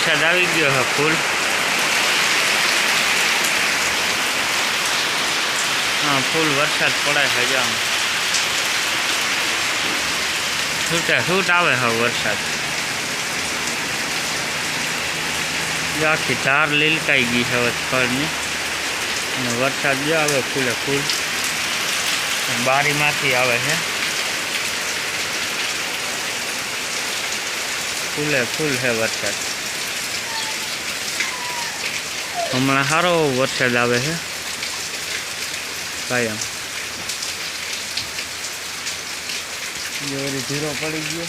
વરસાદ આવી ગયો છે ફૂલ હા ફૂલ વરસાદ પડે છે જો આમ છૂટે છૂટ આવે છે વરસાદ જો આખી ધાર લીલકાઈ ગઈ છે હવે ફળની અને વરસાદ જો આવે ફૂલે ફૂલ બારીમાંથી આવે છે ફૂલે ફૂલ છે વરસાદ હમણાં સારો વરસાદ આવે છે. કાયમ. ઓરી ધીરો પડી ગયો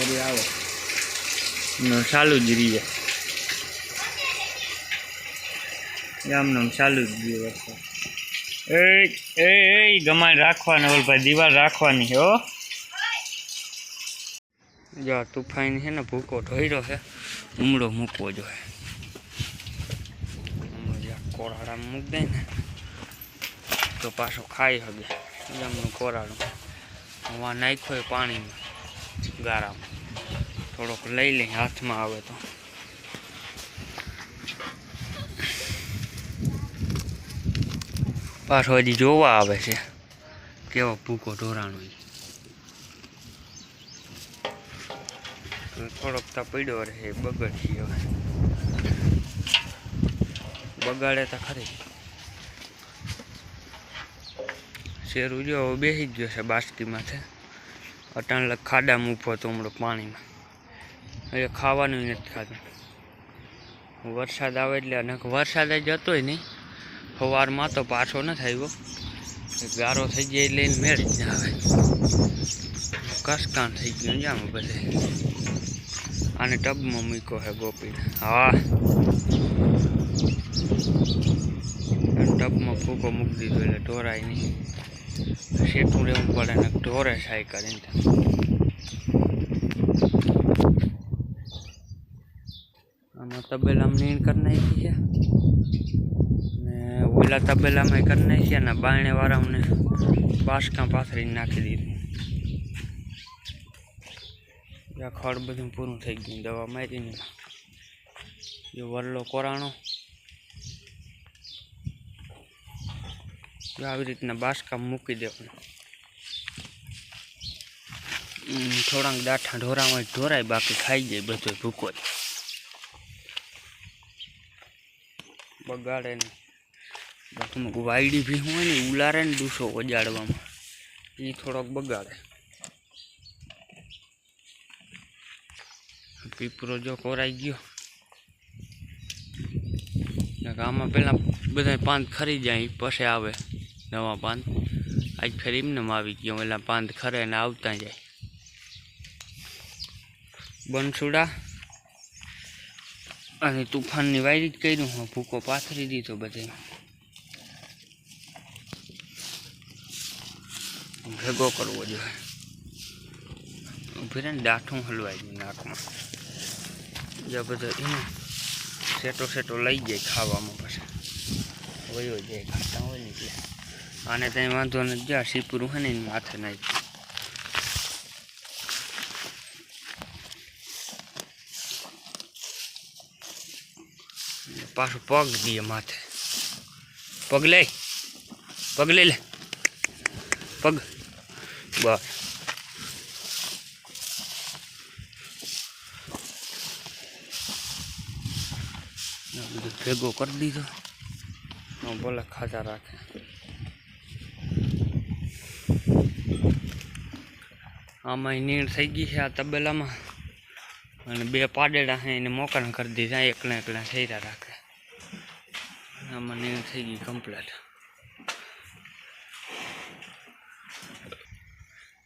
ઓરી આવે. ચાલુ જ રહીએ આમનામ ચાલુ જ ગયો વરસાદ. એ એ ગમાઈ રાખવાની ઓલભાઈ દિવાલ રાખવાની હો. જો તુફાન છે ને ભૂકો ઢોયરો છે. ઉમળો મૂકવો જોઈએ. કોરાડામાં મૂક દે ને, તો પાછો ખાઈ શકે જમનું કોરાડું હવા નાખ્યો હોય પાણીમાં, ગારામાં. થોડોક લઈ લઈ હાથમાં આવે તો. પાછો હજી જોવા આવે છે, કેવો ભૂકો ઢોરાણો થોડોક તો પડ્યો રહે બગડ હવે. બગાડે તો ખરી. શેર હવે બેસી ગયો છે બાસ્કી માથે અટાણ લગ ખાડામાં ઊભો હતો હમણાં પાણીમાં. એટલે ખાવાનું નથી ખાતું વરસાદ આવે એટલે અને વરસાદ જ હતોય નહીં. સવારમાં તો પાછો નથી આવ્યો ગારો થઈ જાય એટલે એને મેળ જ ના આવે. કસકાન થઈ ગયું જામ બધે. આને ટબમાં મૂક્યો છે ગોપીને. હા. ટબમાં ફૂકો મૂકી દીધો એટલે ઢોરાય નહીં. શેઠું રહેવું પડે ને ઢોરે સાય કરીને. આમાં તબેલામાં નીણ કરી નાખી છે. ને ઓલા તબેલામાં કરી નાખી અને ને બાયણે અમને બાસકા પાથરીને નાખી દીધું. ખડ બધું પૂરું થઈ ગયું દવા મારીને જો વરલો કોરાણો. જો આવી રીતના બાસકા મૂકી દેવાનું. થોડાક દાઠા ઢોરામાં ઢોરાય, બાકી ખાઈ જાય બધો ભૂકો બગાડે ને. અમુક વાયડી ભી હોય ને, ઉલારે ને ડૂસો વજાડવામાં. એ થોડોક બગાડે. પીપરો જો કોરાઈ ગયો. આમાં પેલા બધા પાંદ ખરી જાય, પછી આવે. નવા પાન આજ ફેર એમને આવી ગયો એટલે પાંદ ખરે ને આવતા જાય. બનસુડા અને તુફાનની વાયરી જ કર્યું, હું, ભૂકો પાથરી દીધો બધે. ભેગો કરવો જોઈએ. ઊભી રહે ને દાઠું હલવાઈ ગયું નાકમાં. જે બધો એને સેટો સેટો લઈ જાય ખાવામાં પછી. વયો જાય, ખાતા હોય ને એટલે. આને ત્યાં વાંધો નથી. જ્યાં સીપુરું હોય ને માથે નાખી. પાછું પગ દઈએ માથે. પગ લે પગ લઈ લે. પગ. બસ ભેગો કરી દીધો. ભલે ખાતા રાખે. આમાં નીણ થઈ ગઈ છે આ તબેલામાં. અને બે પાડેડા છે, એને મોકણ કરી દીધા, એકલા એકલા થઈરા રાખે. આમાં નીણ થઈ ગઈ કમ્પ્લેટ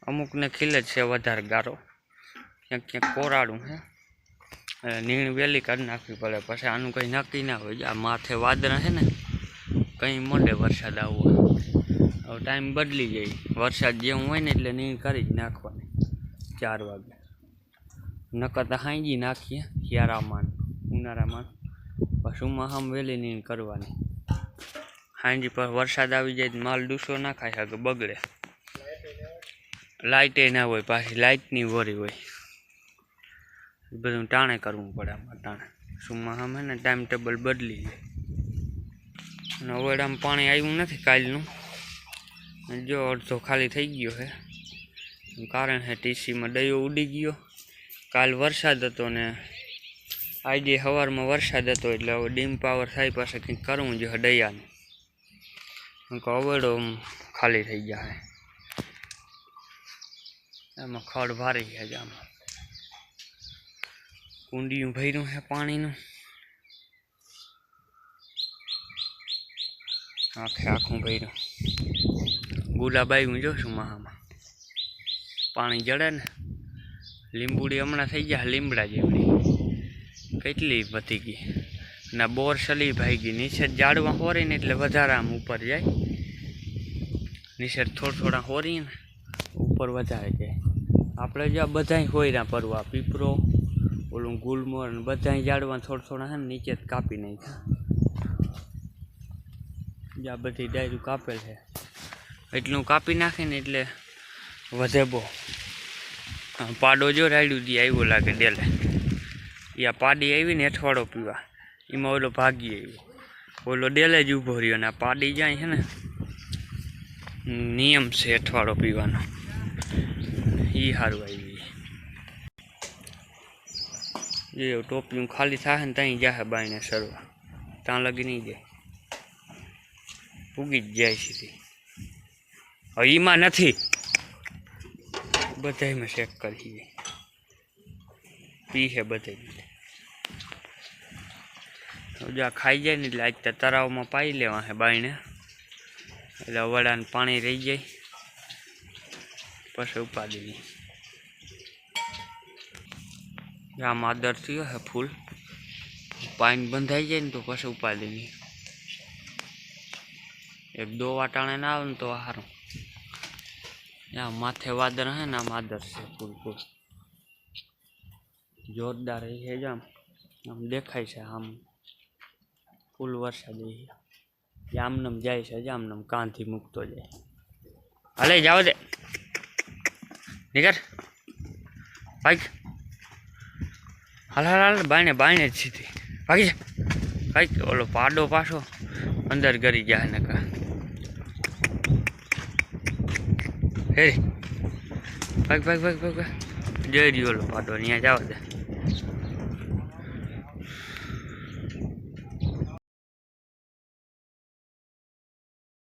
અમુકને ખીલે જ છે વધારે ગારો. ક્યાંક ક્યાંક કોરાડું છે. એટલે નીણ વહેલી કાઢી નાખવી પડે, પછી આનું કંઈ નક્કી ના હોય. આ માથે વાદળા છે ને, કંઈ મોડે વરસાદ આવવો. હવે ટાઈમ બદલી જાય. વરસાદ જેવું હોય ને એટલે નીણ કરી જ નાખવાની ચાર વાગે. નકર હાંજી નાખીએ શિયાળામાં ને ઉનાળામાં પછી મહામ વહેલી નહીં કરવાની. હાંજી પર વરસાદ આવી જાય માલ ડૂસો ના ખાઈ શકે બગડે. લાઇટે ના હોય, પાછી લાઇટની વરી હોય. બધું ટાણે કરવું પડે આમાં ટાણે. શું મહામ હે ને ટાઈમ ટેબલ બદલી જાય અને અવેડામાં પાણી આવ્યું નથી કાલનું. જો અડધો ખાલી થઈ ગયો એનું કારણ છે ટીસીમાં દયો ઉડી ગયો. કાલ વરસાદ હતો ને આજે સવારમાં વરસાદ હતો એટલે હવે ડીમ પાવર થાય પાસે કંઈક કરવું જોઈએ દયાને. કે અવેડો આમ ખાલી થઈ જાય એમાં ખડ ભારી છે જ આમાં. કુંડિયું ભર્યું છે પાણીનું. આખે આખું ભર્યું. ગુલાબ આવ્યું જોશું મહામાં. પાણી જડે ને લીંબુડી હમણાં થઈ ગયા, લીમડા જેવડી. કેટલી વધી ગઈ? ના, બોર સલી ભાઈ ગઈ. નીચે જાડવા હોરીને એટલે વધારે આમ ઉપર જાય. નીચે થોડા થોડા હોરીને ઉપર વધારે જાય. આપણે જો આ બધાય હોયરા પરવા પીપરો, ઓલું ગુલમોર ને બધાય જાડવા થોડા થોડા છે ને નીચે કાપી નાખ્યા. જ્યાં બધી ડાયરું કાપેલ છે એટલું કાપી નાખે ને એટલે વધે બહુ. પાડો જો રાડ્યું દી આવ્યો લાગે ડેલે. એ આ પાડી આવી ને અઠવાડો પીવા. એમાં ઓલો ભાગી આવ્યો. ઓલો ડેલે જ ઊભો રહ્યો ને આ પાડી જાય છે ને, નિયમ છે અઠવાડો પીવાનો. એ સારું આવી જે ટોપિયું ખાલી થાય ને ત્યાં જાહે બાઈને સરવા. ત્યાં લગી નહીં જાય. પૂગી જ જાય હવે એમાં નથી. બધાયમાં ચેક કરી પી છે બધા જો આ ખાઈ જાય ને એટલે આજ તો તળાવમાં પાઈ લેવા છે બાઈને એટલે વડાને પાણી રહી જાય. પછી ઉપાડી આ માદર થયો છે ફૂલ. પાણી બંધાઈ જાય ને તો પછી ઉપાડી એક દો વાટાણે ના આવે ને તો સારું આ માથે વાદર હે ને આ માદર છે ફૂલ ફૂલ. જોરદાર એ છે આમ. આમ દેખાય છે આમ. ફૂલ વરસાદ એ છે આમનમ જાય છે જ આમનમ કાંથી મૂકતો જાય. હાલે, જાવ દે. નીકળ. ભાઈ. હાલ હાલ હાલ, બાયણે બાયણે જ સીધી. ભાગી ભાઈ, ઓલો પાડો પાછો. અંદર ગરી ગયા ને હે. ભાગ ભાગ ભાગ ભાગ જઈ રહ્યો પાડો ત્યાં જાવ દે